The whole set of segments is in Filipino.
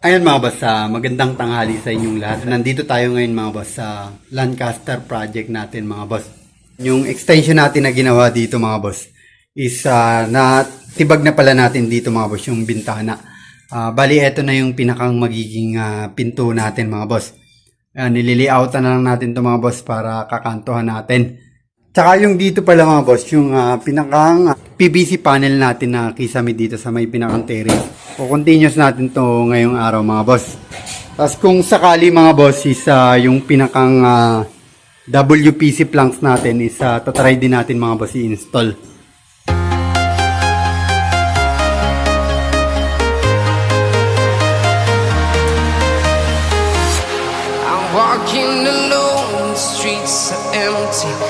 Ayan mga boss, ah, magandang tanghali sa inyong lahat. Nandito tayo ngayon mga boss sa Lancaster project natin mga boss. Yung extension natin na ginawa dito mga boss is ah, na tibag na pala natin dito mga boss yung bintana. Ah, bali eto na yung pinakang magiging ah, pinto natin mga boss. Uh, nililioutan na lang natin to mga boss para kakantohan natin. Tsaka yung dito pala mga boss, yung ah, pinakang ah, PVC panel natin na kisame dito sa may pinakang terrace. O continuous natin to ngayong araw mga boss. Tapos kung sakali mga boss is ah, yung pinakang ah, WPC planks natin is uh, tatry din natin mga boss i-install. I'm walking alone, the streets are empty.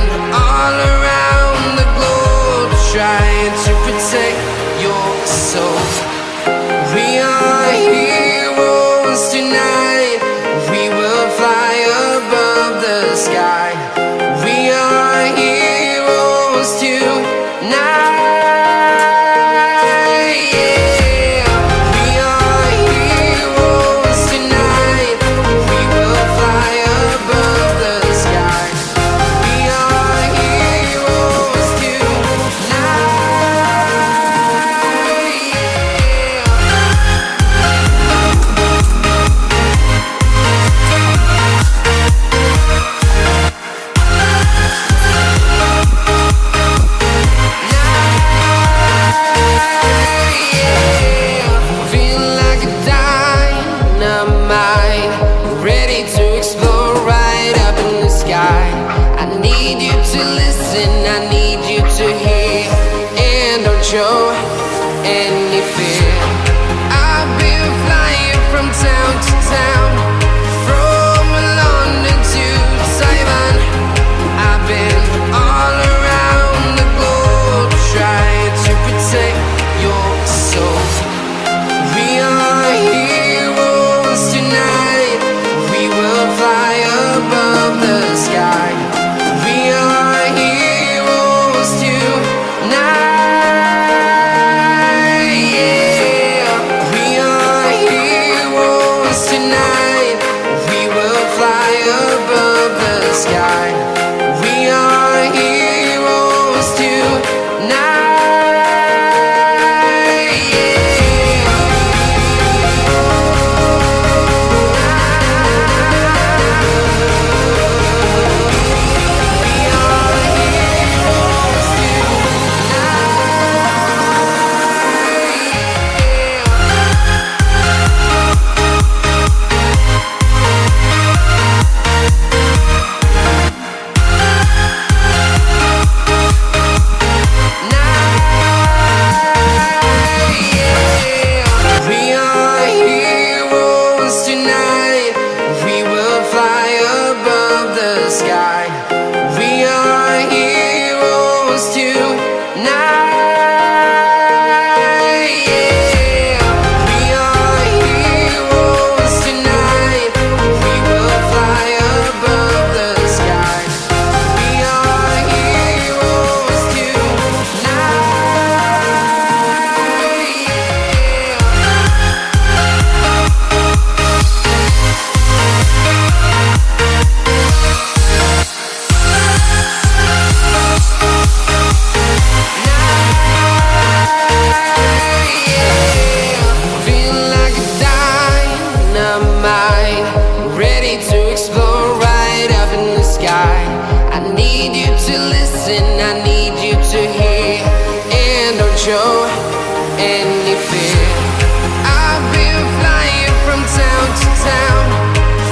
I've been flying from town to town,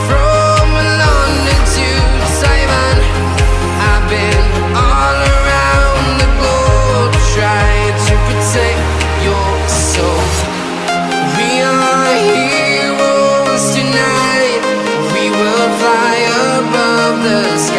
from London to Taiwan. I've been all around the globe trying to protect your soul. We are heroes tonight. We will fly above the sky.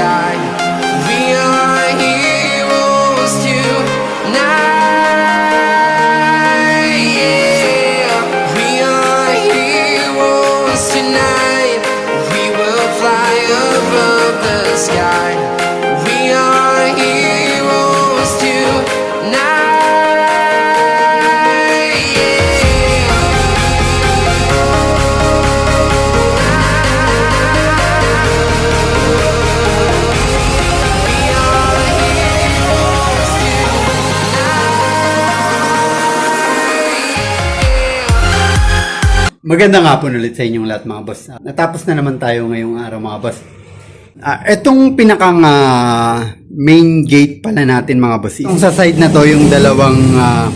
Maganda nga po ulit sa inyong lahat mga boss. Natapos na naman tayo ngayong araw mga boss. Ah, itong pinakang ah, main gate pala natin mga boss. Yung sa side na to, yung dalawang ah,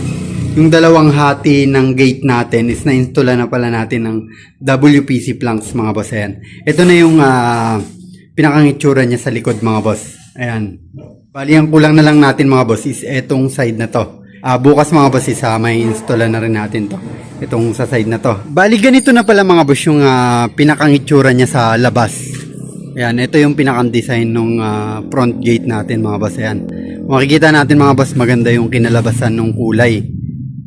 yung dalawang hati ng gate natin is na-install na pala natin ng WPC planks mga boss. Ayan. Ito na yung ah, pinakang itsura niya sa likod mga boss. Ayan. Bali, ang kulang na lang natin mga boss is etong side na to. Ah, bukas mga boss is ah, may install na rin natin to. Itong sa side na to. Bali, ganito na pala mga boss yung ah, pinakang itsura niya sa labas. Ayan, ito yung pinakang design ng front gate natin mga boss. Ayan. Makikita natin mga boss, maganda yung kinalabasan ng kulay.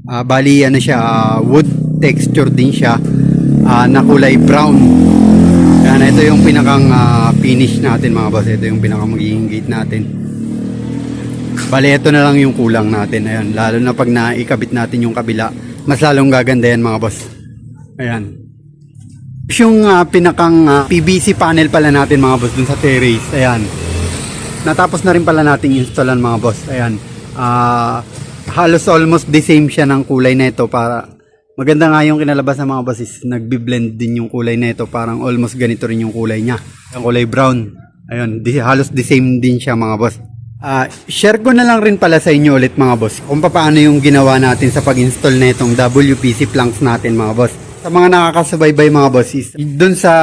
Ah, bali, ano siya, ah, wood texture din siya ah, na kulay brown. Ayan, ito yung pinakang ah, finish natin mga boss. Ito yung pinakang magiging gate natin. Bali, ito na lang yung kulang natin. Ayan, lalo na pag naikabit natin yung kabila, mas lalong gaganda yan mga boss. Ayan. Yung ah, pinakang ah, PVC panel pala natin mga boss dun sa terrace. Ayan. Natapos na rin pala nating installan mga boss. Ayan. Ah, halos almost the same siya ng kulay na ito para maganda nga yung kinalabas ng mga boss is nagbi-blend din yung kulay na ito. Parang almost ganito rin yung kulay niya. Yung kulay brown. Ayun, di, halos the same din siya mga boss. Ah, share ko na lang rin pala sa inyo ulit mga boss kung paano yung ginawa natin sa pag-install na itong WPC planks natin mga boss. Sa mga nakakasubaybay mga boss is dun sa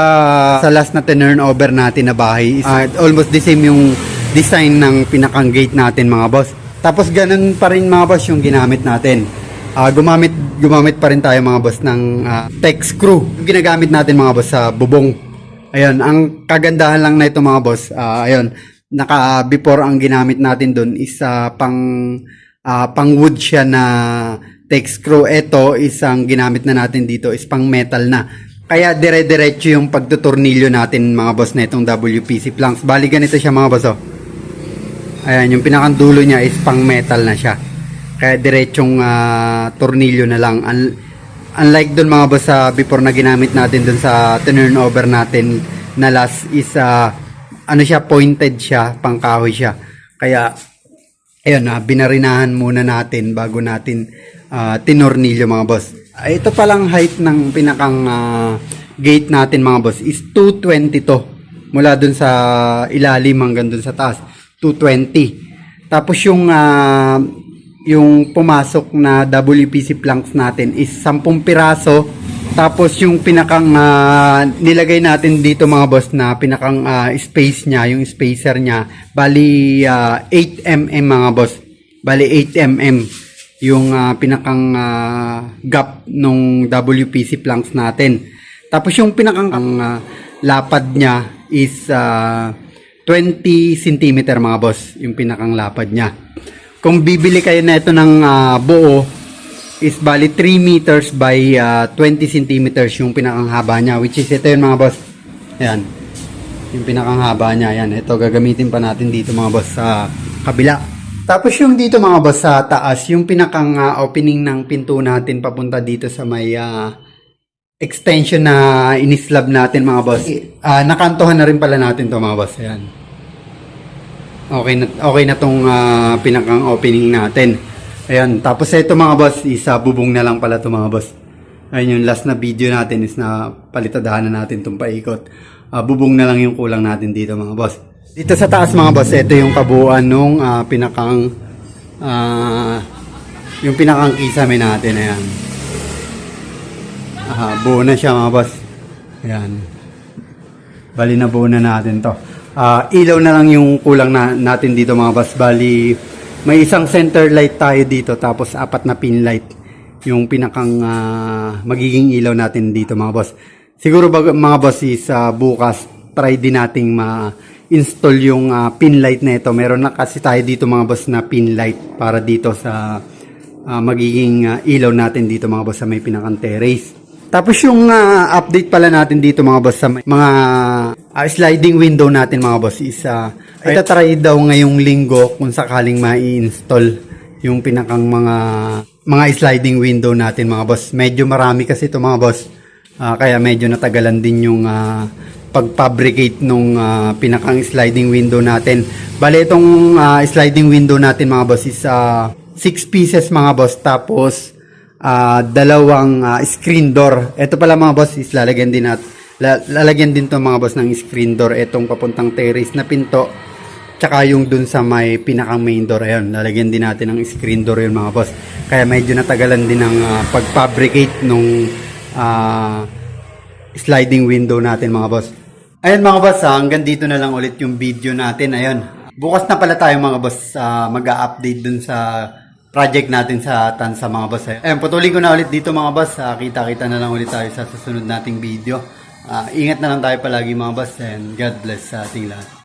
sa last na turn over natin na bahay is ah, almost the same yung design ng pinakang gate natin mga boss. Tapos ganun pa rin mga boss yung ginamit natin. Ah, gumamit gumamit pa rin tayo mga boss ng ah, tech screw. Yung ginagamit natin mga boss sa bubong. Ayun, ang kagandahan lang na ito mga boss, ah, ayun, naka before ang ginamit natin doon is ah, pang ah, pang wood siya na tech screw. Ito isang ginamit na natin dito is pang metal na. Kaya dire-diretso yung pagtutornilyo natin mga boss na itong WPC planks. Bali ganito siya mga boss oh. Ayan, yung pinakang dulo niya is pang metal na siya. Kaya diretsong ah, tornilyo na lang. Un- unlike doon mga boss sa before na ginamit natin doon sa turnover natin na last is ah, ano siya pointed siya, pangkahoy siya. Kaya ayun na binarinahan muna natin bago natin ah, tinornilyo mga boss. Ah, ito palang height ng pinakang ah, gate natin mga boss is 220 to. Mula dun sa ilalim hanggang dun sa taas. 220. Tapos yung ah, yung pumasok na WPC planks natin is 10 piraso. Tapos yung pinakang ah, nilagay natin dito mga boss na pinakang ah, space niya, yung spacer niya, bali ah, 8 mm mga boss. Bali 8 mm yung ah, pinakang ah, gap nung WPC planks natin. Tapos yung pinakang ang, ah, lapad niya is ah, 20 cm mga boss, yung pinakang lapad niya. Kung bibili kayo na ito ng ah, buo, is bali 3 meters by ah, 20 centimeters yung pinakang haba niya, which is ito yun mga boss. Ayan. Yung pinakang haba niya, ayan. Ito gagamitin pa natin dito mga boss sa kabila. Tapos yung dito mga boss sa taas, yung pinakang ah, opening ng pinto natin papunta dito sa may ah, extension na inislab natin mga boss. Ah, nakantohan na rin pala natin to mga boss. Ayan. Okay na okay na tong ah, pinakang opening natin. Ayan, tapos ito mga boss, isa bubong na lang pala to mga boss. Ayun yung last na video natin is na palitadahan na natin tong paikot. Ah, bubong na lang yung kulang natin dito mga boss. Dito sa taas mga boss, ito yung kabuuan nung ah, pinakang ah, yung pinakang kisame natin. Ayan. Ah, buo na siya mga boss. Ayan. Bali na buo na natin to. Ah, ilaw na lang yung kulang na, natin dito mga boss. Bali, may isang center light tayo dito tapos apat na pin light yung pinakang ah, magiging ilaw natin dito mga boss. Siguro bag, mga boss is ah, bukas try din nating ma-install yung ah, pin light na ito. Meron na kasi tayo dito mga boss na pin light para dito sa ah, magiging ah, ilaw natin dito mga boss sa may pinakang terrace. Tapos yung ah, update pala natin dito mga boss sa mga ah, sliding window natin mga boss is uh, itatry daw ngayong linggo kung sakaling mai-install yung pinakang mga mga sliding window natin mga boss. Medyo marami kasi ito mga boss. Ah, kaya medyo natagalan din yung ah, pag-fabricate nung ah, pinakang sliding window natin. Bale itong ah, sliding window natin mga boss is 6 pieces mga boss tapos ah, dalawang ah, screen door. Ito pala mga boss is lalagyan din nat la- lalagyan din to mga boss ng screen door itong papuntang terrace na pinto. Tsaka yung dun sa may pinakang main door ayun, lalagyan din natin ng screen door yun mga boss. Kaya medyo natagalan din ng ah, pag-fabricate nung ah, sliding window natin mga boss. Ayun mga boss, hanggang dito na lang ulit yung video natin. Ayun. Bukas na pala tayo mga boss ah, mag-a-update dun sa project natin sa Tansa mga boss. Ayun, putulin ko na ulit dito mga boss. Ah, kita-kita na lang ulit tayo sa susunod nating video. Ah, ingat na lang tayo palagi mga boss and God bless sa ating lahat.